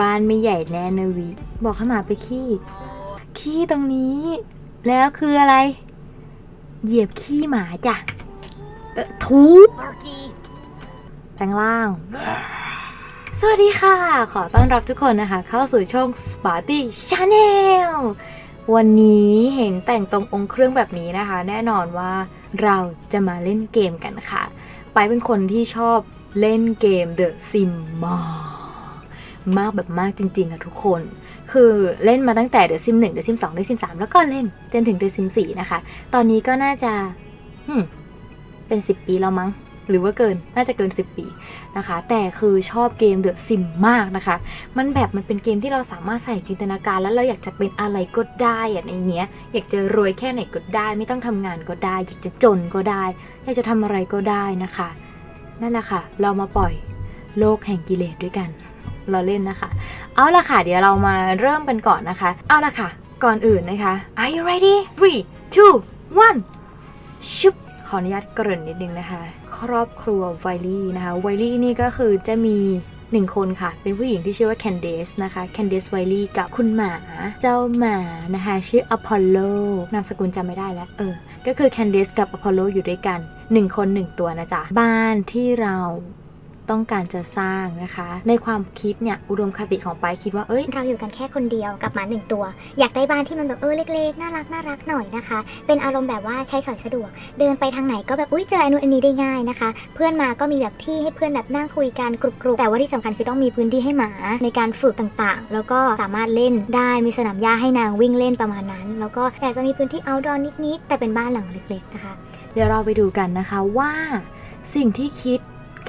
บ้านไม่ใหญ่แน่นะวิ บอกให้หมาไปขี้ ขี้ตรงนี้ แล้วคืออะไร เหยียบขี้หมาจ้ะ เออถูแปลงล่าง สวัสดีค่ะ ขอต้อนรับทุกคนนะคะ เข้าสู่ช่อง Sparty Channel วันนี้เห็นแต่งตรงองค์เครื่องแบบนี้นะคะ แน่นอนว่าเราจะมาเล่นเกมกันค่ะ ไปเป็นคนที่ชอบเล่นเกม The Sim มากแบบมากจริง ๆอะทุกคน คือเล่นมาตั้งแต่ The Sim 1 The Sim 2 The Sim 3แล้วก็เล่นจนถึง The Sim 4นะคะ ตอนนี้ก็น่าจะเป็น10ปีแล้วมั้งหรือว่าเกิน น่าจะเกิน 10 ปีนะคะ แต่คือชอบเกม The Sim มมากนะคะ มันแบบมันเป็นเกมที่เราสามารถใส่จินตนาการ แล้วเราอยากจะเป็นอะไรก็ได้อะในเนี้ย อยากจะรวยแค่ไหนก็ได้ ไม่ต้องทำงานก็ได้ อยากจะจนก็ได้ อยากจะทำอะไรก็ได้นะคะ นั่นแหละค่ะ เรามาปล่อยโลกแห่งกิเลสด้วยกัน เราเล่นนะคะ เอาละค่ะ เดี๋ยวเรามาเริ่มกันก่อนนะคะ เอาละค่ะ ก่อนอื่นนะคะ Are you ready three two one ชุบขออนุญาตเกริ่นนิดนึงนะคะ ครอบครัวไวลี่นะคะ ไวลี่นี่ก็คือจะมีหนึ่งคนค่ะ เป็นผู้หญิงที่ชื่อว่าแคนเดสนะคะ แคนเดสไวลี่กับคุณหมา เจ้าหมานะคะ ชื่ออพอลโล นามสกุลจำไม่ได้แล้ว เออ ก็คือแคนเดสกับอพอลโลอยู่ด้วยกัน 1 คน 1 ตัวนะจ๊ะ บ้านที่เรา ต้องการจะสร้างนะคะ ในความคิดเนี่ยอุดมคติของไปายคิดว่าเอ้ยเราอยู่กันแค่คนเดียวกับหมาหนึ่งตัว อยากได้บ้านที่มันแบบเออเล็กๆน่ารักน่ารักหน่อยนะคะ เป็นอารมณ์แบบว่าใช้สอยสะดวก เดินไปทางไหนก็แบบอุ้ยเจออันนู้นอันนี้ได้ง่ายนะคะ เพื่อนมาก็มีแบบที่ให้เพื่อนแบบนั่งคุยกันกรุบๆแต่ว่าที่สำคัญคือต้องมีพื้นที่ให้หมาในการฝึกต่างๆ แล้วก็สามารถเล่นได้มีสนามหญ้าให้นางวิ่งเล่นประมาณนั้น แล้วก็อยากจะมีพื้นที่ outdoor นิดๆแต่เป็นบ้านหลังเล็ก ๆนะคะ เดี๋ยวเราไปดูกันนะคะว่าสิ่งที่คิด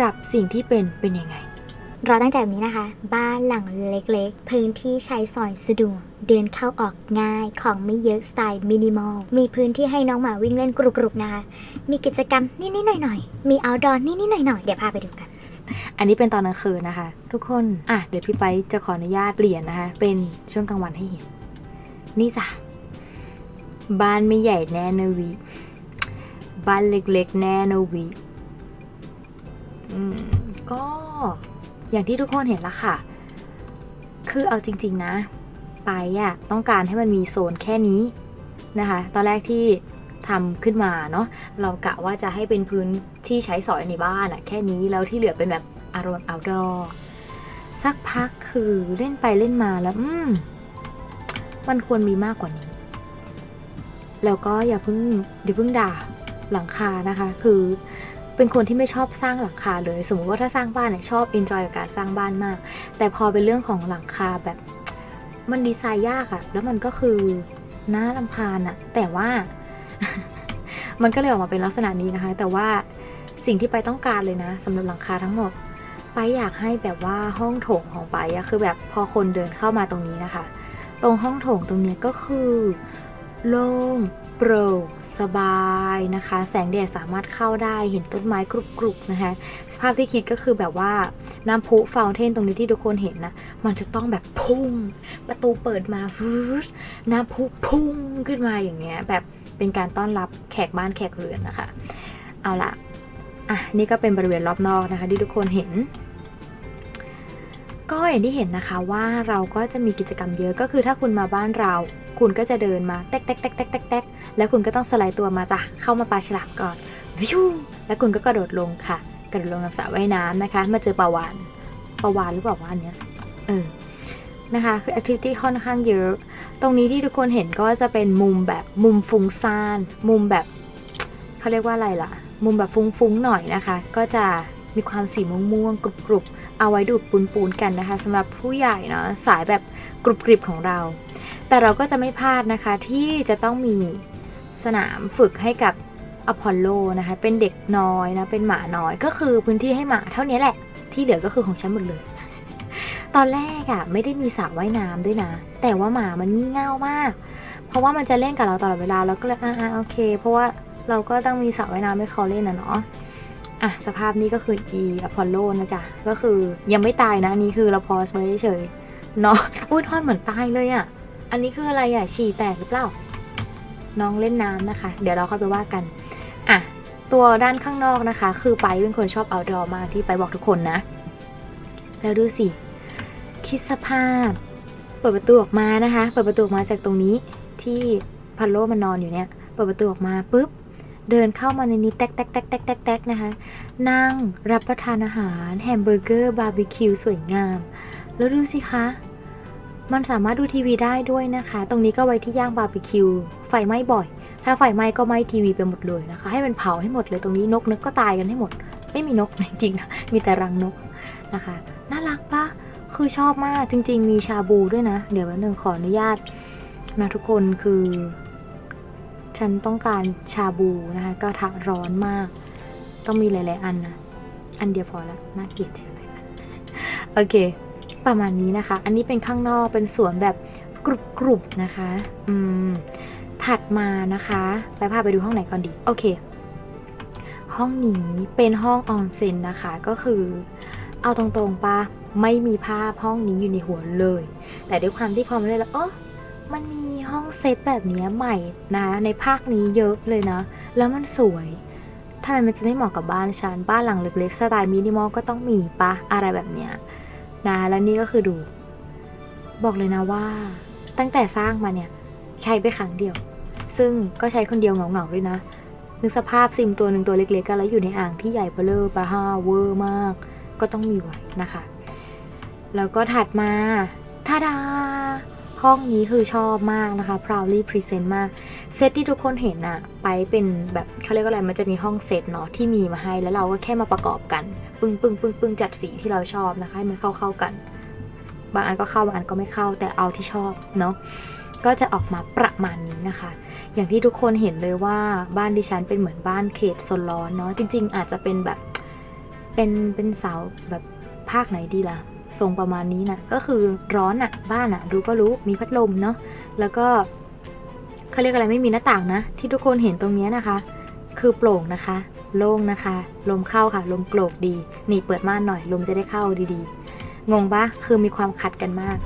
กับสิ่งที่เป็นเป็นยังไง เราตั้งใจแบบนี้นะคะ บ้านหลังเล็กๆ พื้นที่ใช้สอยสะดวก เดินเข้าออกง่ายของไม่เยอะสไตล์มินิมอล มีพื้นที่ให้น้องหมาวิ่งเล่นกรุบๆนะคะ มีกิจกรรมนิดๆหน่อยๆ มีเอาดอร์นิดๆหน่อยๆ เดี๋ยวพาไปดูกัน อันนี้เป็นตอนกลางคืนนะคะ ทุกคน อะเดี๋ยวพี่ไปจะขออนุญาตเปลี่ยนนะคะ เป็นช่วงกลางวันให้เห็น นี่จ้ะ บ้านไม่ใหญ่แน่นะวิ บ้านเล็กๆ แน่นะวิอืม ก็อย่างที่ทุกคนเห็นละค่ะ คือเอาจริง ๆนะ ไปอะต้องการให้มันมีโซนแค่นี้นะคะ ตอนแรกที่ทำขึ้นมาเนาะ เรากะว่าจะให้เป็นพื้นที่ใช้สอยในบ้านอะแค่นี้ แล้วที่เหลือเป็นแบบอารมณ์ outdoor สักพักคือเล่นไปเล่นมาแล้ว อืม มันควรมีมากกว่านี้ แล้วก็อย่าเพิ่งอย่าเพิ่งด่าหลังคานะคะ คือ เป็นคนที่ไม่ชอบสร้างหลังคาเลย สมมติว่าถ้าสร้างบ้านเนี่ยชอบ enjoy กับการสร้างบ้านมาก แต่พอเป็นเรื่องของหลังคาแบบมันดีไซน์ยากอะแล้วมันก็คือน่าลำคาญอะแต่ว่า มันก็เลยออกมาเป็นลักษณะนี้นะคะ แต่ว่าสิ่งที่ไปต้องการเลยนะสำหรับหลังคาทั้งหมด ไปอยากให้แบบว่าห้องโถงของไปอะคือแบบพอคนเดินเข้ามาตรงนี้นะคะ ตรงห้องโถงตรงนี้ก็คือ โล่งโปร่งสบายนะคะ แสงแดดสามารถเข้าได้เห็นต้นไม้กรุบๆนะคะสภาพที่คิดก็คือแบบว่าน้ำพุฟาวเทนตรงนี้ที่ทุกคนเห็นนะ มันจะต้องแบบพุ่ง ประตูเปิดมาฟืดน้ำพุพุ่งขึ้นมาอย่างเงี้ยแบบเป็นการต้อนรับแขกบ้านแขกเรือนนะคะ เอาละอะนี่ก็เป็นบริเวณรอบนอกนะคะ ที่ทุกคนเห็น ก็อย่างที่เห็นนะคะว่าเราก็จะมีกิจกรรมเยอะก็คือถ้าคุณมาบ้านเรา คุณก็จะเดินมาแต๊กแต๊กแต๊กแต๊กแต๊กแล้วคุณก็ต้องสไลด์ตัวมาจ้ะเข้ามาปลาฉลามก่อนวิวแล้วคุณก็กระโดดลงค่ะ กระโดดลงน้ำสระว่ายน้ำนะคะ มาเจอปลาวานปลาวานหรือเปล่าวานเนี้ยเออนะคะคือแอคทิวิตี้ค่อนข้างเยอะ ตรงนี้ที่ทุกคนเห็นก็จะเป็นมุมแบบมุมฟุ้งซ่าน มุมแบบเขาเรียกว่าอะไรล่ะ มุมแบบฟุ้งๆหน่อยนะคะ ก็จะ มีความสีม่วงๆกรุบๆ เอาไว้ดูดปูนๆกันนะคะสำหรับผู้ใหญ่เนาะสายแบบกรุบกริบของเรา แต่เราก็จะไม่พลาดนะคะที่จะต้องมีสนามฝึกให้กับอพอลโลนะคะเป็นเด็กน้อยนะเป็นหมาน้อยก็คือพื้นที่ให้หมาเท่านี้แหละ ที่เหลือก็คือของฉันหมดเลย ตอนแรกอะไม่ได้มีสระว่ายน้ำด้วยนะ แต่ว่าหมามันงี่เง่ามาก เพราะว่ามันจะเล่นกับเราตลอดเวลาเราก็เลยอ่าโอเค เพราะว่าเราก็ต้องมีสระว่ายน้ำให้เขาเล่นนะเนาะ อะสภาพนี้ก็คือ e อพอลโลนะจ๊ะ ก็คือยังไม่ตายนะอันนี้คือเราพอสไว้เฉยเนาะอุ้ยทอดเหมือนตายเลยอะ่ะ อันนี้คืออะไรอะ่ะฉี่แตกหรือเปล่า น้องเล่นน้ำนะคะ เดี๋ยวเราค่อยไปว่ากัน อะ ตัวด้านข้างนอกนะคะ คือไปเป็นคนชอบ outdoor มากที่ไปบอกทุกคนนะ แล้วดูสิ คิดสภาพ เปิดประตูออกมานะคะ เปิดประตูออกมาจากตรงนี้ที่พัลโลมันนอนอยู่เนี่ย เปิดประตูออกมาปุ๊บ เดินเข้ามาในนี้แตกแตกแตกแตกแตกแตกนะคะ นั่งรับประทานอาหารแฮมเบอร์เกอร์บาร์บีคิวสวยงาม แล้วดูสิคะ มันสามารถดูทีวีได้ด้วยนะคะ ตรงนี้ก็ไว้ที่ย่างบาร์บีคิวไฟไหม้บ่อย ถ้าไฟไหม้ก็ไหม้ทีวีไปหมดเลยนะคะ ให้มันเผาให้หมดเลยตรงนี้นกนึกก็ตายกันให้หมด ไม่มีนกจริงๆนะมีแต่รังนกนะคะ น่ารักปะคือชอบมากจริง ๆ มีชาบูด้วยนะ เดี๋ยววันหนึ่งขออนุญาตนะทุกคนคือ ฉันต้องการชาบูนะคะกระทะร้อนมาก ต้องมีหลาย ๆ อันนะ อันเดียวพอแล้วน่าเกลียดใช่ไหมโอเค ประมาณนี้นะคะ อันนี้เป็นข้างนอกเป็นสวนแบบกรุบๆนะคะ อืม ถัดมานะคะ ไปพาไปดูห้องไหนก่อนดี โอเค ห้องนี้เป็นห้องออนเซ็นนะคะ ก็คือ เอาตรงๆปะไม่มีภาพห้องนี้อยู่ในหัวเลย แต่ด้วยความที่พอมาเลยแล้วเออ มันมีห้องเซตแบบนี้ใหม่นะ ในภาคนี้เยอะเลยนะ แล้วมันสวยทำไมมันจะไม่เหมาะกับบ้านฉัน บ้านหลังเล็กๆสไตล์มินิมอลก็ต้องมีปะอะไรแบบเนี้ยนะและนี่ก็คือดู บอกเลยนะว่า ตั้งแต่สร้างมาเนี่ย ใช้ไปครั้งเดียว ซึ่งก็ใช้คนเดียวเหงาๆด้วยนะนึกสภาพซิมตัวหนึ่งตัวเล็กๆกันแล้วอยู่ในอ่างที่ใหญ่เบลอปะฮ่าเวอร์มาก ก็ต้องมีไว้นะคะ แล้วก็ถัดมาทาดา ห้องนี้คือชอบมากนะคะ proudly present มาก เซตที่ทุกคนเห็นอะไปเป็นแบบเขาเรียกว่าอะไร มันจะมีห้องเซตเนาะที่มีมาให้ แล้วเราก็แค่มาประกอบกัน ปึ้งปึ้งปึ้งปึ้งจัดสีที่เราชอบนะคะ ให้มันเข้าเข้าๆกัน บางอันก็เข้า บางอันก็ไม่เข้า แต่เอาที่ชอบเนาะ ก็จะออกมาประมาณนี้นะคะ อย่างที่ทุกคนเห็นเลยว่าบ้านดิฉันเป็นเหมือนบ้านเขตโซนร้อนเนาะ จริง ๆ อาจจะเป็นแบบ เป็น เป็นเสาแบบภาคไหนดีล่ะ ทรงประมาณนี้นะก็คือร้อนอะบ้านอะดูก็รู้มีพัดลมเนาะแล้วก็เขาเรียกอะไรไม่มีหน้าต่างนะ ที่ทุกคนเห็นตรงนี้นะคะ คือโปร่งนะคะ โล่งนะคะ ลมเข้าค่ะ ลมโกรกดี นี่เปิดม่านหน่อย ลมจะได้เข้าดีๆ งงปะคือมีความขัดกันมาก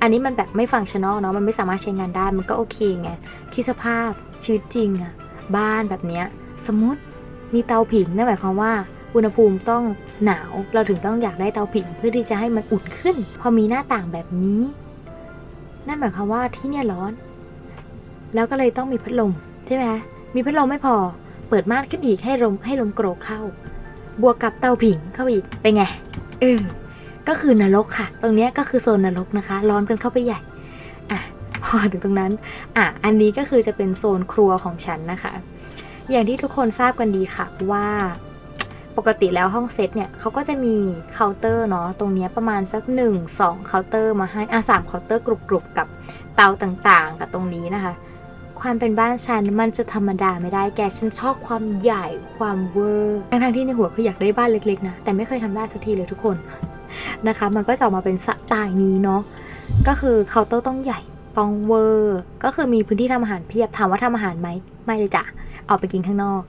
อันนี้มันแบบไม่ฟังชั่นอลเนาะมันไม่สามารถใช้งานได้มันก็โอเคไงคิดสภาพชีวิตจริงอะบ้านแบบเนี้ยสมมติมีเตาผิงนั่นหมายความว่าอุณหภูมิต้อง หนาว เราถึงต้องอยากได้เตาผิงเพื่อที่จะให้มันอุ่นขึ้น พอมีหน้าต่างแบบนี้ นั่นหมายความว่าที่เนี่ยร้อน แล้วก็เลยต้องมีพัดลมใช่ไหมมีพัดลมไม่พอ เปิดม่านขึ้นอีกให้ลมให้ลมโกรกเข้า บวกกับเตาผิงเข้าไปอีกเป็นไงเออก็คือนรกค่ะ ตรงเนี้ยก็คือโซนนรกนะคะ ร้อนกันเข้าไปใหญ่อะพอถึงตรงนั้น อะ อันนี้ก็คือจะเป็นโซนครัวของฉันนะคะ อย่างที่ทุกคนทราบกันดีค่ะว่า ปกติแล้วห้องเซตเนี่ยเขาก็จะมีเคาน์เตอร์เนาะตรงนี้ประมาณสัก 1 2เคาน์เตอร์มาให้อะสามเคาน์เตอร์กรุบๆกับเตาต่างๆ กับตรงนี้นะคะ ความเป็นบ้านฉันมันจะธรรมดาไม่ได้แกฉันชอบความใหญ่ความเวอร์ทั้งที่ในหัวคืออยากได้บ้านเล็กๆนะแต่ไม่เคยทำได้สักทีเลยทุกคนนะคะ มันก็จะออกมาเป็นสไตล์นี้เนาะก็คือเคาน์เตอร์ต้องใหญ่ต้องเวอร์ก็คือมีพื้นที่ทำอาหารเพียบถามว่าทำอาหารไหมไม่เลยจ้ะออกไปกินข้างนอก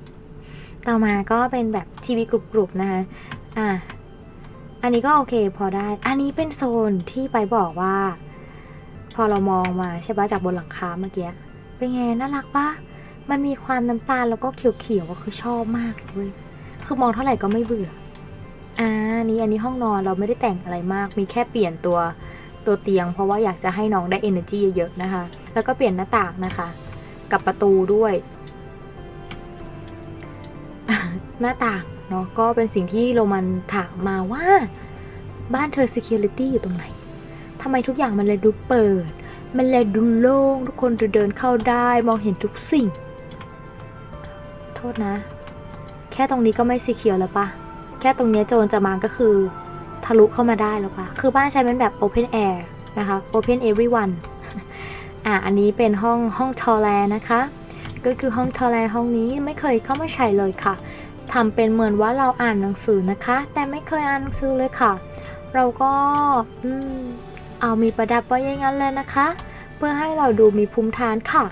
ต่อมาก็เป็นแบบทีวีกรุบๆนะคะ อะ อันนี้ก็โอเคพอได้ อันนี้เป็นโซนที่ไปบอกว่า พอเรามองมาใช่ปะจากบนหลังคาเมื่อกี้ เป็นไงน่ารักปะมันมีความน้ำตาลแล้วก็เขียวๆก็คือชอบมากเลย คือมองเท่าไหร่ก็ไม่เบื่อ อ่า นี่อันนี้ห้องนอนเราไม่ได้แต่งอะไรมาก มีแค่เปลี่ยนตัวตัวเตียง เพราะว่าอยากจะให้น้องได้ energy เยอะๆนะคะ แล้วก็เปลี่ยนหน้าต่างนะคะ กับประตูด้วย หน้าต่างเนาะก็เป็นสิ่งที่โรมันถามมาว่าบ้านเธอ security อยู่ตรงไหนทำไมทุกอย่างมันเลยดูเปิด มันเลยดูโล่งทุกคนจะเดินเข้าได้ มองเห็นทุกสิ่ง โทษนะ แค่ตรงนี้ก็ไม่ secure แล้วปะแค่ตรงนี้โจรจะมาก็คือ ทะลุเข้ามาได้แล้วปะคือบ้านใช้เป็นแบบ open air นะคะ open everyone อะอันนี้เป็นห้องห้องทอแลนะคะ ก็คือห้องทอแลห้องนี้ไม่เคยเข้ามาใช้เลยค่ะ ทำเป็นเหมือนว่าเราอ่านหนังสือนะคะ แต่ไม่เคยอ่านหนังสือเลยค่ะ เราก็อืมเอามีประดับไว้อย่างนั้นเลยนะคะ เพื่อให้เราดูมีภูมิฐานค่ะ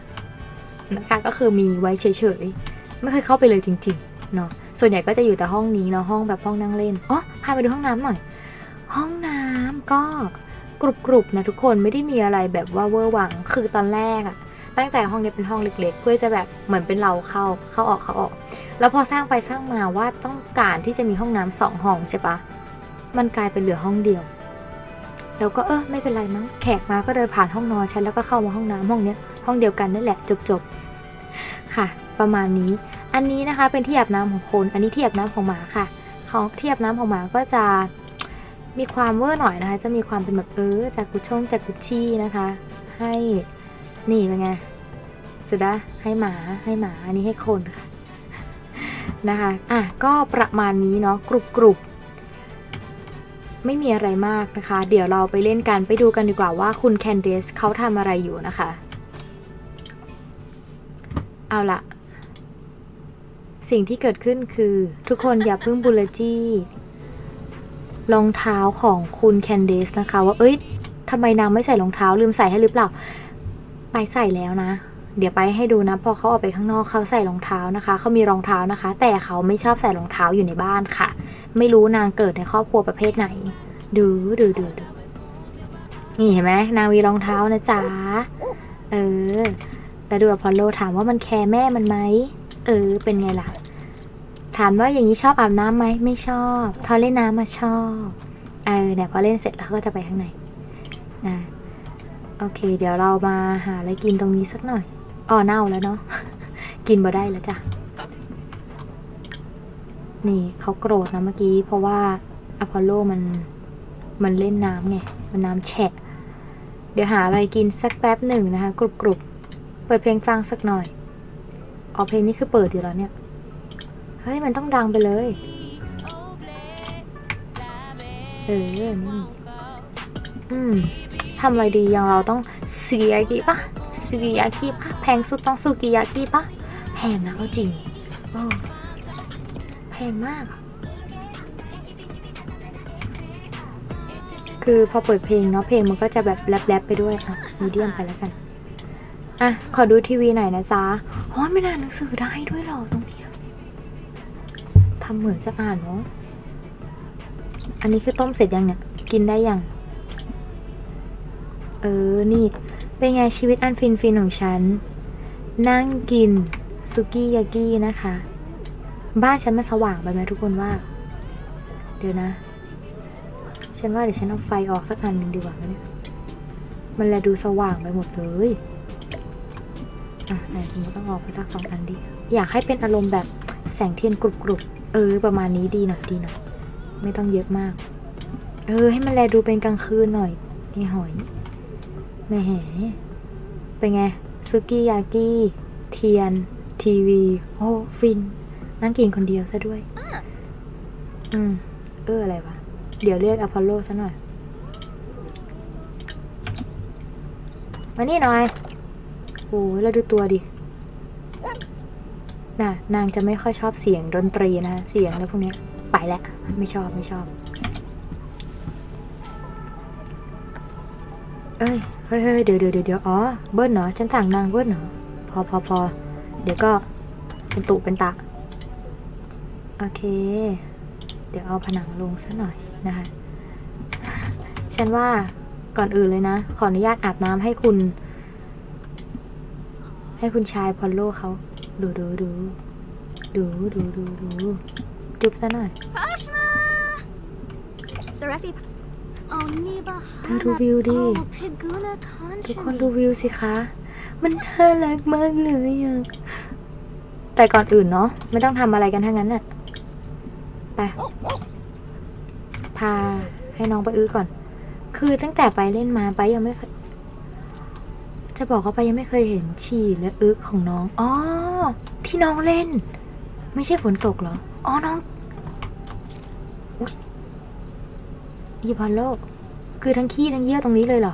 นะคะก็คือมีไว้เฉยๆ ไม่เคยเข้าไปเลยจริงๆเนาะส่วนใหญ่ก็จะอยู่แต่ห้องนี้เนาะห้องแบบห้องนั่งเล่นอ๋อพาไปดูห้องน้ำหน่อย ห้องน้ำก็กรุบๆนะทุกคนไม่ได้มีอะไรแบบว่าเวอร์หวังคือตอนแรกอะ ตั้งใจห้องนี้เป็นห้องเล็ก ๆ เพื่อจะแบบเหมือนเป็นเราเข้าเข้าออกเข้าออก แล้วพอสร้างไปสร้างมาว่าต้องการที่จะมีห้องน้ำสองห้องใช่ปะมันกลายเป็นเหลือห้องเดียวแล้วก็เออไม่เป็นไรมั้งแขกมาก็เดินผ่านห้องนอนฉันแล้วก็เข้ามาห้องน้ำห้องเนี้ยห้องเดียวกันนั่นแหละจบจบๆค่ะ ประมาณนี้ อันนี้นะคะเป็นที่อาบน้ำของคน อันนี้ที่อาบน้ำของหมาค่ะของที่อาบน้ำของหมาก็จะมีความเวอร์หน่อยนะคะ จะมีความเป็นแบบเออจากกุชงจากกุชชี่นะคะ ให้นี่เป็นไง สุดาให้หมาให้หมาอันนี้ให้คนค่ะนะคะอะก็ประมาณนี้เนาะกรุบกรุบไม่มีอะไรมากนะคะ เดี๋ยวเราไปเล่นกันไปดูกันดีกว่าว่าคุณแคนเดสเขาทำอะไรอยู่นะคะ เอาละสิ่งที่เกิดขึ้นคือทุกคนอย่าเพิ่งบูลลจี้รองเท้าของคุณแคนเดสนะคะ ว่าเอ้ยทำไมนางไม่ใส่รองเท้าลืมใส่ให้หรือเปล่า ไปใส่แล้วนะ เดี๋ยวไปให้ดูนะ พอเขาออกไปข้างนอกเขาใส่รองเท้านะคะ เขามีรองเท้านะคะ แต่เขาไม่ชอบใส่รองเท้าอยู่ในบ้านค่ะ ไม่รู้นางเกิดในครอบครัวประเภทไหน ดูดูดูดูนี่เห็นไหมนางมีรองเท้านะจ๊ะ เออ แล้วดูอพอลโลถามว่ามันแคร์แม่มันไหม เออ เป็นไงล่ะ ถามว่าอย่างนี้ชอบอาบน้ำไหม ไม่ชอบ ทอเล่นน้ำมาชอบ เออเนี่ยพอเล่นเสร็จแล้วเขาก็จะไปข้างในนะโอเค เดี๋ยวเรามาหาอะไรกินตรงนี้สักหน่อย อ๋อเน่าแล้วเนาะ กินบ่ได้แล้วจ้ะ นี่เขาโกรธนะเมื่อกี้ เพราะว่าอพอลโลมันมันเล่นน้ำไง มันน้ำแฉะ เดี๋ยวหาอะไรกินสักแป๊บหนึ่งนะคะ กรุบกรุบเปิดเพลงฟังสักหน่อย อ๋อเพลงนี้คือเปิดอยู่แล้วเนี่ย เฮ้ย มันต้องดังไปเลย เออ นี่ อืมทำอะไรดีอย่างเราต้องซูกิยากิปะ ซูกิยากิปะแพงสุดต้องซูกิยากิปะแพงนะเอาจริงโอ้แพงมาก คือพอเปิดเพลงเนาะเพลงมันก็จะแบบแรปๆไปด้วยอะมีเดียมไปแล้วกัน อะ ขอดูทีวีหน่อยนะจ๊ะโอ้ยไม่น่านหนังสือได้ด้วยหรอตรงนี้ทำเหมือนจะอ่านเนาะอันนี้คือต้มเสร็จยังเนี่ย กินได้ยัง เออ นี่ เป็นไงชีวิตอันฟินฟินของฉัน นั่งกินซุกี้ยากินะคะ บ้านฉันมันสว่างไปไหมทุกคนว่า เดี๋ยวนะ ฉันว่าเดี๋ยวฉันเอาไฟออกสักอันหนึ่งดีกว่ามเนี่ยมันแลดูสว่างไปหมดเลยอะไหนผมต้องออกไปสักสองอันดิ อยากให้เป็นอารมณ์แบบแสงเทียนกรุบๆเออ ประมาณนี้ดีหน่อยดีหน่อย ไม่ต้องเยอะมาก เออ ให้มันแลดูเป็นกลางคืนหน่อยไอ้หอย แหมเป็นไงซุกี้ยากิเทียน ทีวี โอ้ฟิน นั่งกินคนเดียวซะด้วย อืม เอออะไรวะ เดี๋ยวเรียกอพอลโลซะหน่อย มานี่หน่อย โอ้ยแล้วดูตัวดิ น่ะ นางจะไม่ค่อยชอบเสียงดนตรีนะเสียงแล้วพวกเนี้ยไปแล้ว ไม่ชอบไม่ชอบ เอ้ยเฮ้ยเฮ้ยเดี๋ยวเดี๋ยวเดี๋ยวอ๋อ เบิ้ลเหรอฉันสั่งนางเบิ้ลเหรอพอพอพอเดี๋ยวก็เป็นตุเป็นตะ โอเค เดี๋ยวเอาผนังลงซะหน่อยนะคะ ฉันว่าก่อนอื่นเลยนะ ขออนุญาตอาบน้ำให้คุณ ให้คุณชายพอลโลเขา ดูดูดูดูดูดูดูจุ๊บซะหน่อย Serefi. Oh, Niba เธอดูวิวดิ Oh, Piguna ทุกคน Conchally. ดูวิวสิคะ มันน่ารักมากเลยอะแต่ก่อนอื่นเนาะไม่ต้องทำอะไรกันทั้งนั้นน่ะ ไป พาให้น้องไปอื้อก่อน คือตั้งแต่ไปเล่นมาไปยังไม่เคย จะบอกว่าไปยังไม่เคยเห็นฉี่และอึของน้อง อ๋อ ที่น้องเล่น ไม่ใช่ฝนตกเหรอ อ๋อน้อง อีพอลโลคือทั้งขี้ทั้งเยี่ยวตรงนี้เลยเหรอ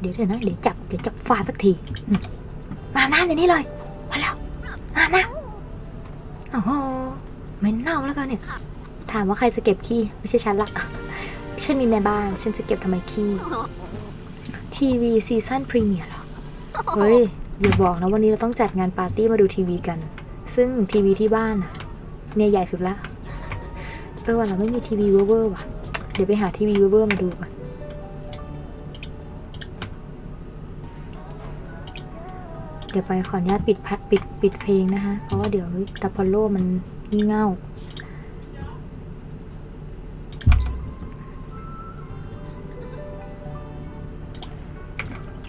เดี๋ยวเดี๋ยวนะ เดี๋ยวจับ เดี๋ยวจับฟาสักทีมาอาบน้ำเดี๋ยวนี้เลยมาแล้วมาอาบน้ำโอ้โหเหม็นเน่าแล้วกันเนี่ย ถามว่าใครจะเก็บขี้ไม่ใช่ฉันละฉันมีแม่บ้าน ฉันจะเก็บทำไมขี้ทีวีซีซั่นพรีเมียร์หรอ เฮ้ย อย่าบอกนะวันนี้เราต้องจัดงานปาร์ตี้มาดูทีวีกัน ซึ่งทีวีที่บ้านน่ะเนี่ยใหญ่สุดละ เออวันเราไม่มีทีวีเวอร์เวอร์ว่ะ ดี๋ยวไปหาทีวีเวอร์เวอร์มาดูก่อนเดี๋ยวไปขออนุญาตปิดพะปิดปิดเพลงนะคะ เพราะว่าเดี๋ยวตาพอลโลมันงี่เง่า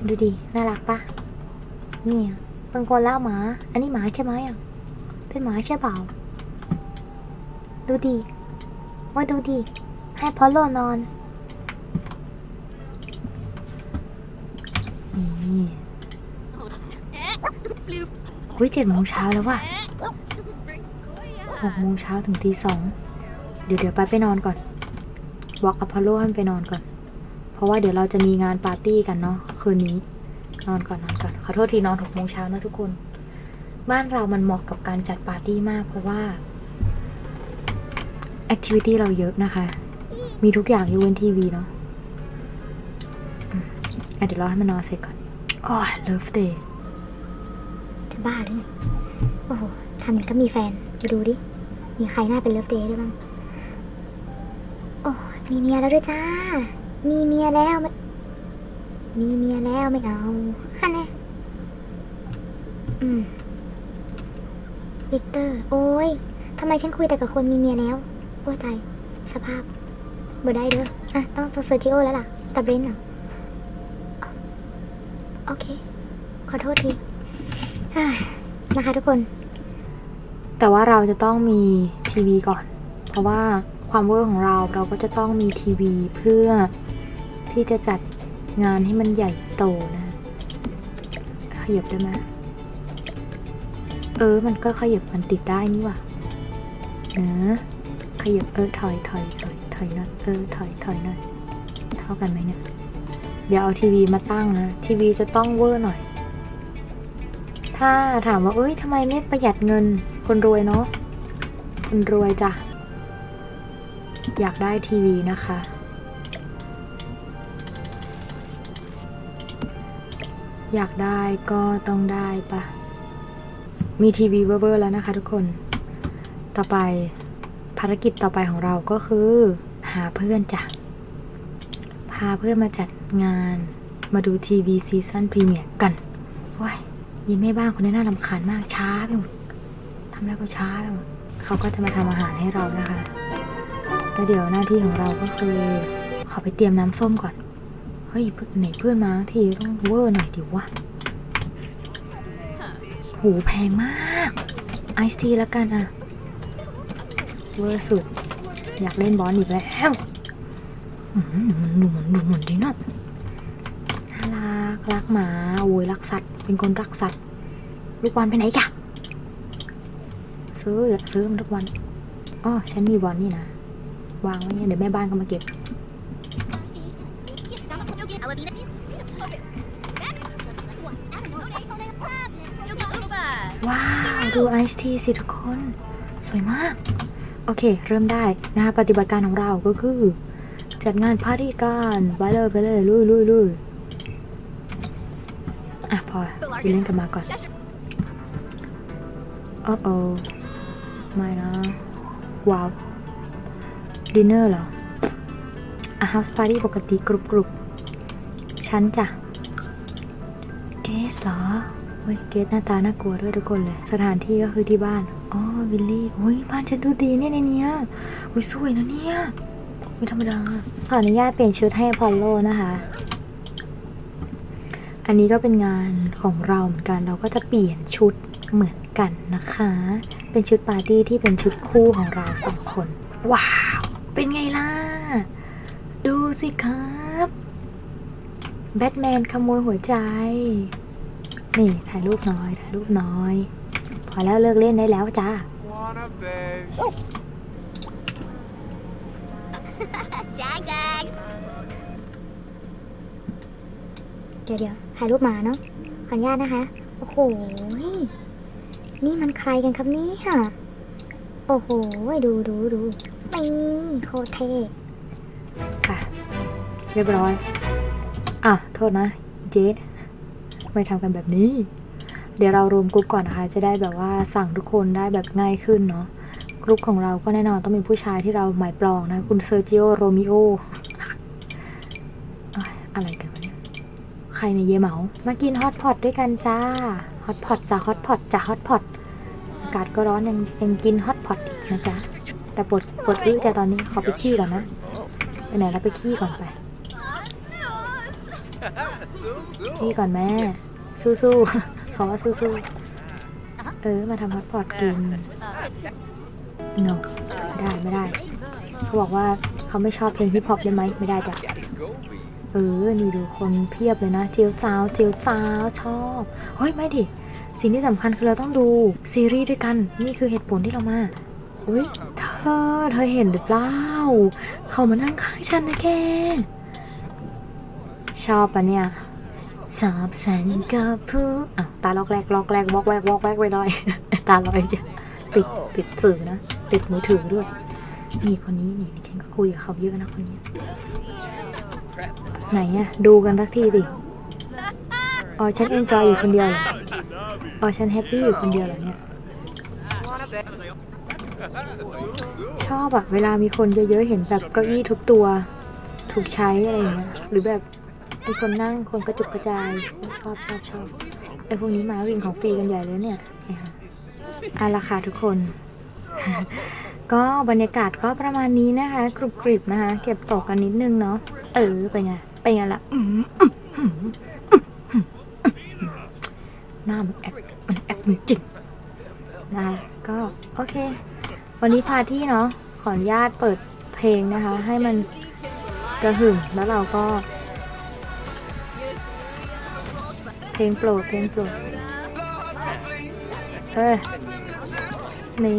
ดูดิ น่ารักปะเนี่ยเป็นคนล่าหมา อันนี้หมาใช่ไหมอะ เป็นหมาใช่เปล่า ดูดิว่าดูดิ ให้พอลโลนอนนี่อุ้ยเจ็ดโมงเช้าแล้วว่ะหกโมงเช้าถึงตีสองเดี๋ยวเดี๋ยวไปไปนอนก่อนบอกอพอลโลให้ไปนอนก่อน เพราะว่าเดี๋ยวเราจะมีงานปาร์ตี้กันเนาะคืนนี้ นอนก่อนนอนก่อนขอโทษทีนอนหกโมงเช้านะทุกคน บ้านเรามันเหมาะกับการจัดปาร์ตี้มากเพราะว่าแอคทิวิตี้เราเยอะนะคะ มีทุกอย่างยกเว้นทีวีเนาะอะเดี๋ยวรอให้มันนอนเสร็จก่อนโอ้ยเลิฟเดย์จะบ้าหรือไงโอ้โหทำอย่างก็มีแฟนไปดูดิ มีใครหน้าเป็นเลิฟเดย์ด้วยบ้าง โอ้ยมีเมียแล้วด้วยจ้า มีเมียแล้วไม่มีเมียแล้วไม่เอาฮันแน่อืมวิกเตอร์ โอ้ยทำไมฉันคุยแต่กับคนมีเมียแล้ว โอ้ตาย สภาพ บ่ได้เด้ออะต้องต้องเซอร์จิโอแล้วล่ะตับเบรนเหรอโอเค ขอโทษทีนะคะทุกคน แต่ว่าเราจะต้องมีทีวีก่อน เพราะว่าความเวอร์ของเราเราก็จะต้องมีทีวีเพื่อที่จะจัดงานให้มันใหญ่โตนะขยับได้ไหมเออ มันก็ขยับมันติดได้นี่ว่ะเนอะขยับเออถอยถอยถอย อยหน่อยเออถอยถอยหน่อยเท่ากันไหมเนี่ย เดี๋ยวเอาทีวีมาตั้งนะ ทีวีจะต้องเวอร์หน่อย ถ้าถามว่าเอ้ยทำไมไม่ประหยัดเงิน คนรวยเนาะคนรวยจ้ะ อยากได้ทีวีนะคะ อยากได้ก็ต้องได้ปะมีทีวีเบอร์แล้วนะคะทุกคน ต่อไปภารกิจต่อไปของเราก็คือ หาเพื่อนจ้ะ พาเพื่อนมาจัดงานมาดูทีวีซีซั่นพรีเมียร์กันว้ยยิ้มแม่บ้านคนนี้น่ารำคาญมากช้าไปหมดทำอะไรก็ช้าไปหมดเขาก็จะมาทำอาหารให้เรานะคะ แล้วเดี๋ยวหน้าที่ของเราก็คือขอไปเตรียมน้ำส้มก่อน เฮ้ยไหนเพื่อนมาทีต้องเวอร์หน่อยดิวะหูแพงมาก ไอซ์ทีแล้วกันอะเวอร์สุด อยากเล่นบอลอีกแล้วมันดูมือนดูเหมือนดีเนาะน่ารักรักหมาโอ้ยรักสัตว์ เป็นคนรักสัตว์ ลูกบอลไปไหนกะซื้ออยากซื้อมันทุกวันอ๋อฉันมีบอลนี่นะ วางไว้เนี่ยเดี๋ยวแม่บ้านก็มาเก็บว้าว ดูไอซ์ทีสิทุกคน สวยมาก โอเค เริ่มได้นะคะปฏิบัติการของเราก็คือ จัดงานปาร์ตี้กันไปเลยไปเลยลุยลุยลุยอะพอไปเล่นกันมาก่อนโอ้โอไม่นะ ว้าวดินเนอร์เหรออะเฮาส์ปาร์ตี้ปกติกรุบกรุบฉันจ้ะเกสเหรอเฮ้ยเกสหน้าตาน่ากลัวด้วยทุกคนเลย สถานที่ก็คือที่บ้าน อ๋อวิลลี่เฮ้ยบ้านฉันดูดีเนี่ยในเนี้ยอุ้ยสวยนะเนี่ยไม่ธรรมดาขออนุญาตเปลี่ยนชุดให้อพอลโลนะคะ อันนี้ก็เป็นงานของเราเหมือนกันเราก็จะเปลี่ยนชุดเหมือนกันนะคะ เป็นชุดปาร์ตี้ที่เป็นชุดคู่ของเราสองคน ว้าว เป็นไงล่ะ ดูสิครับแบทแมนขโมยหัวใจ นี่ถ่ายรูปน้อยถ่ายรูปน้อย พอแล้วเลิกเล่นได้แล้วจ้า Wanna beige. 짱짱เดี๋ยวเดี๋ยวถ่ายรูปหมาเนาะขออนุญาตนะคะ โอ้โหนี่มันใครกันครับเนี่ยโอ้โห ดูดูดูนี่โคตรเท่ค่ะ เรียบร้อย อะ โทษนะ เจ๊ไม่ทำกันแบบนี้ เดี๋ยวเรารวมกรุ๊ปก่อนนะคะ จะได้แบบว่าสั่งทุกคนได้แบบง่ายขึ้นเนาะกรุ๊ปของเราก็แน่นอนต้องมีผู้ชายที่เราหมายปลองนะ คุณเซอร์จิโอโรมิโอเอ้ยอะไรกันวะเนี่ยใครในยเยเหมา มากินฮอตพอตด้วยกันจ้าฮอตพอตจ้าฮอตพอตจ้าฮอตพอตอากาศก็ร้อนยังยังกินฮอตพอตอีกนะจ๊ะแต่ปวดปวดอื้อจ้ะตอนนี้ขอไปขี้ก่อนนะไปไหนแล้วไปขี้ก่อนไปพี่ก่อนแม่ สู้ๆเขาว่าสู้ๆเออ มาทำฮอตพอตกิน no ไม่ได้ไม่ได้ เขาบอกว่าเขาไม่ชอบเพลงฮิปฮอปได้ไหมไม่ได้จ้ะ เออ นี่ดูคนเพียบเลยนะ เจียวจ้าวเจียวจ้าวชอบ เฮ้ย ไม่ดิ สิ่งที่สำคัญคือเราต้องดูซีรีส์ด้วยกัน นี่คือเหตุผลที่เรามาอุ้ยเธอเธอเห็นหรือเปล่า เขามานั่งข้างฉันนะแกชอบปะเนี่ย ชอบฉันกับผู้อ้าวตาล็อกแรกล็อกแรกวอกแวกวอกแวกไปหน่อย ตาลอยจะปิดปิดสื่อนะปิดมือถือด้วย นี่คนนี้นี่ฉันก็คุยกับเขาเยอะนะคนนี้ ไหนอะดูกันสักทีดิอ๋อฉันเอนจอยอยู่คนเดียวเหรออ๋อฉันแฮปปี้อยู่คนเดียวเหรอเนี่ยชอบอะเวลามีคนเยอะๆเห็นแบบเก้าอี้ทุกตัว ถูกใช้อะไรอย่างเงี้ยหรือแบบ มีคนนั่งคนกระจุกกระจาย ชอบชอบชอบไอพวกนี้มาวิ่งของฟรีกันใหญ่เลยเนี่ยไอ้ห่าเอาค่ะทุกคน ก็บรรยากาศก็ประมาณนี้นะคะกรุบกริบนะคะ เก็บตกกันนิดนึงเนาะเออเป็นไงเป็นไงล่ะหน้ามันแอคมันแอคมันจริงนะก็โอเค วันนี้พาที่เนาะขออนุญาตเปิดเพลงนะคะ ให้มันกระหึ่มแล้วเราก็ ลงโปรดเพลงโปรดเออนี่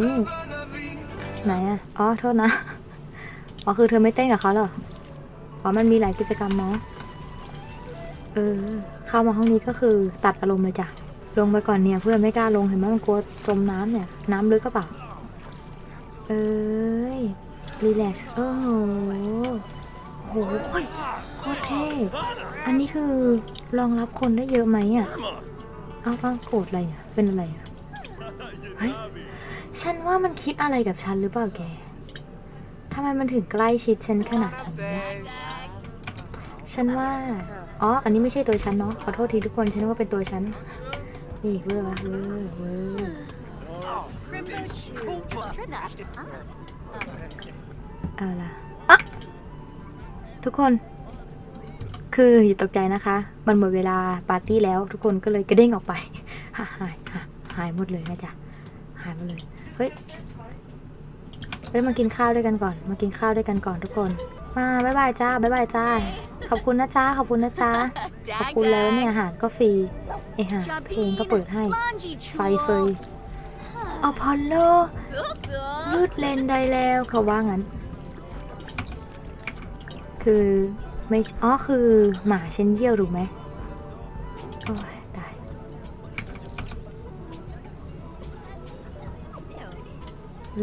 ไหนอะอ๋อ โทษนะ อ๋อ คือเธอไม่เต้นกับเขาเหรอ อ๋อ มันมีหลายกิจกรรมเนาะเออ เข้ามาห้องนี้ก็คือตัดอารมณ์เลยจ้ะ ลงไปก่อนเนี่ย เพื่อนไม่กล้าลงเห็นไหมมันกลัวจมน้ำเนี่ย น้ำลึกก็เปล่า เอ้ย รีแลกซ์ โอ้โหโหโคตรเท่ อันนี้คือรองรับคนได้เยอะไหมอะ เอาเอาโกรธอะไรเนี่ยเป็นอะไรอะ เฮ้ย ฉันว่ามันคิดอะไรกับฉันหรือเปล่าแกทำไมมันถึงใกล้ชิดฉันขนาดนี้ฉันว่า อ๋อ อันนี้ไม่ใช่ตัวฉันเนาะ ขอโทษทีทุกคน ฉันนึกว่าเป็นตัวฉัน นี่เวอร์วะเวอร์เวอร์เอาล่ะอะทุกคน คืออย่าตกใจนะคะ มันหมดเวลาปาร์ตี้แล้ว ทุกคนก็เลยกระเด้งออกไปหายหายหายหายหมดเลยนะจ๊ะหายหมดเลย เฮ้ย เฮ้ย มากินข้าวด้วยกันก่อน มากินข้าวด้วยกันก่อนทุกคน มาบ๊ายบายจ้าบ๊ายบายจ้า ขอบคุณนะจ้า ขอบคุณนะจ้า ขอบคุณแล้วเนี่ยอาหารก็ฟรีเอ้ฮะเพลงก็เปิดให้ Laundry ไฟเฟยอพอลโล ยืดเลนได้แล้วเขาว่างั้น คือ ไม่อ๋อคือหมาเช่นเยี่ยวถูกไหมโอ้ยตาย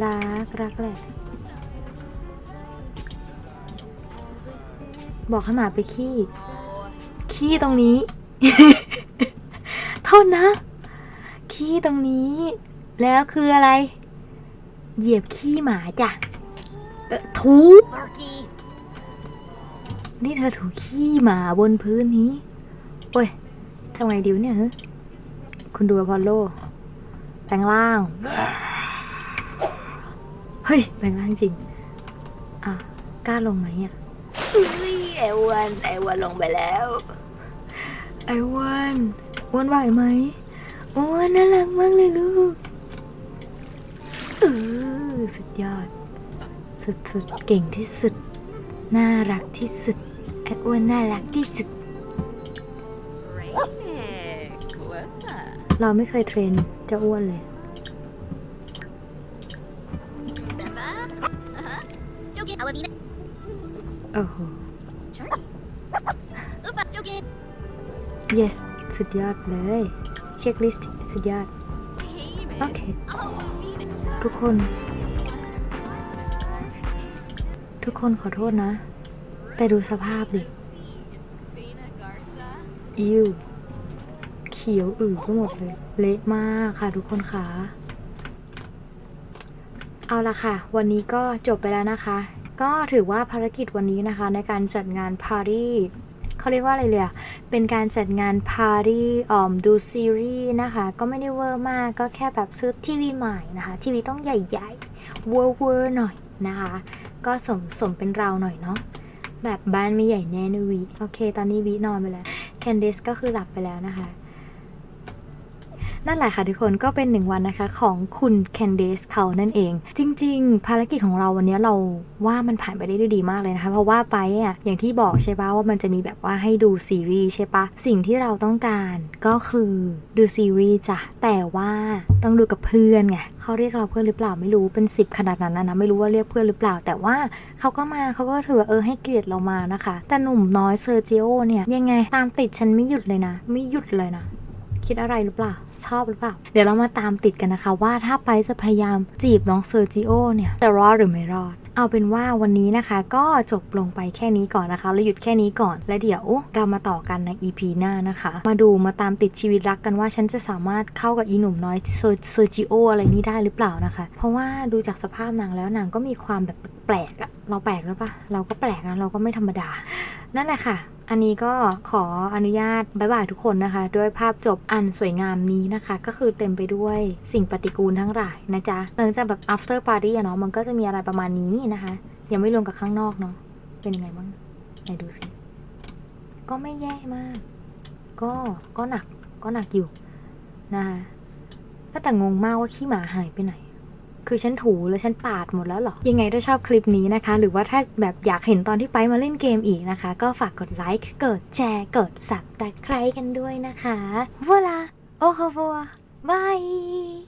รักรักแหละ บอกให้หมาไปขี้ ขี้ตรงนี้ โทษนะ ขี้ตรงนี้ แล้วคืออะไร เหยียบขี้หมาจ้ะ เออถู นี่เธอถูขี้หมาบนพื้นนี้ โอ้ยทำไงดิวเนี่ยฮะคุณดูอพอลโลแปลงร่าง เฮ้ยแปลงร่างจริง อะ กล้าลงไหมอะอุ้ยไอวันไอวันลงไปแล้ว ไอวันอ้วนไหวไหมอ้วนน่ารักมากเลยลูกเออสุดยอด สุดๆ เก่งที่สุด น่ารักที่สุด ไอ้อ้วนน่ารักที่สุด Nick, what's that? เราไม่เคยเทรนเจ้าอ้วนเลย Remember? Uh-huh. Yogi, I will be โอ้โห Charlie. Super, Yogi. yes สุดยอดเลย เช็คลิสต์สุดยอด Hey, miss. โอเค Oh, be the ทุกคน ทุกคนขอโทษนะ แต่ดูสภาพดิอิวเขียวอือก็หมดเลย เละมากค่ะทุกคนค่ะ เอาละค่ะ วันนี้ก็จบไปแล้วนะคะ ก็ถือว่าภารกิจวันนี้นะคะ ในการจัดงานปารี่เขาเรียกว่าอะไรเลยอะเป็นการจัดงานปารีอ่อมดูซีรีส์นะคะ ก็ไม่ได้เวอร์มาก ก็แค่แบบซื้อทีวีใหม่นะคะ ทีวีต้องใหญ่ๆ เวอร์เวอร์หน่อยนะคะ ก็สมสมเป็นเราหน่อยเนาะ แบบบ้านไม่ใหญ่แน่นะวีโอเค ตอนนี้วีนอนไปแล้ว แคนดิสก็คือหลับไปแล้วนะคะ นั่นแหละค่ะทุกคนก็เป็นหนึ่งวันนะคะของคุณแคนเดสเขานั่นเอง จริง ๆ ภารกิจของเราวันนี้เราว่ามันผ่านไปได้ด้วยดีมากเลยนะคะ เพราะว่าไปอะอย่างที่บอกใช่ปะว่ามันจะมีแบบว่าให้ดูซีรีส์ใช่ปะสิ่งที่เราต้องการก็คือดูซีรีส์จ้ะแต่ว่าต้องดูกับเพื่อนไงเขาเรียกเราเพื่อนหรือเปล่าไม่รู้เป็นสิบขนาดนั้นนะนะไม่รู้ว่าเรียกเพื่อนหรือเปล่า แต่ว่าเขาก็มาเขาก็ถือว่าเออให้เกียรติเรามานะคะ แต่หนุ่มน้อยเซอร์จิโอเนี่ยยังไงตามติดฉันไม่หยุดเลยนะ ไม่หยุดเลยนะ คิดอะไรหรือเปล่า ชอบหรือเปล่า เดี๋ยวเรามาตามติดกันนะคะว่าถ้าไปจะพยายามจีบน้องเซอร์จิโอเนี่ยจะรอดหรือไม่รอดเอาเป็นว่าวันนี้นะคะก็จบลงไปแค่นี้ก่อนนะคะแล้วหยุดแค่นี้ก่อน และเดี๋ยวเรามาต่อกันใน EP หน้านะคะ มาดูมาตามติดชีวิตรักกันว่าฉันจะสามารถเข้ากับอีหนุ่มน้อยเซอร์เซอร์จิโออะไรนี้ได้หรือเปล่านะคะ เพราะว่าดูจากสภาพนางแล้วนางก็มีความแบบแปลกอะเราแปลกหรือปะเราก็แปลกนะเราก็ไม่ธรรมดา นั่นแหละค่ะ อันนี้ก็ขออนุญาตบายบายทุกคนนะคะ ด้วยภาพจบอันสวยงามนี้นะคะ ก็คือเต็มไปด้วยสิ่งปฏิกูลทั้งหลายนะจ๊ะหลังจากแบบ after party อะเนาะมันก็จะมีอะไรประมาณนี้นะคะ ยังไม่รวมกับข้างนอกเนาะเป็นยังไงบ้างไหนดูสิ ก็ไม่แย่มาก ก็ก็หนักก็หนักอยู่นะคะก็แต่งงมากว่าขี้หมาหายไปไหน คือฉันถูแล้วฉันปาดหมดแล้วหรอ ยังไงถ้าชอบคลิปนี้นะคะ หรือว่าถ้าแบบอยากเห็นตอนที่ไปมาเล่นเกมอีกนะคะ ก็ฝากกดไลค์กดแชร์กดสับตะไคร้กันด้วยนะคะ voilà au revoir bye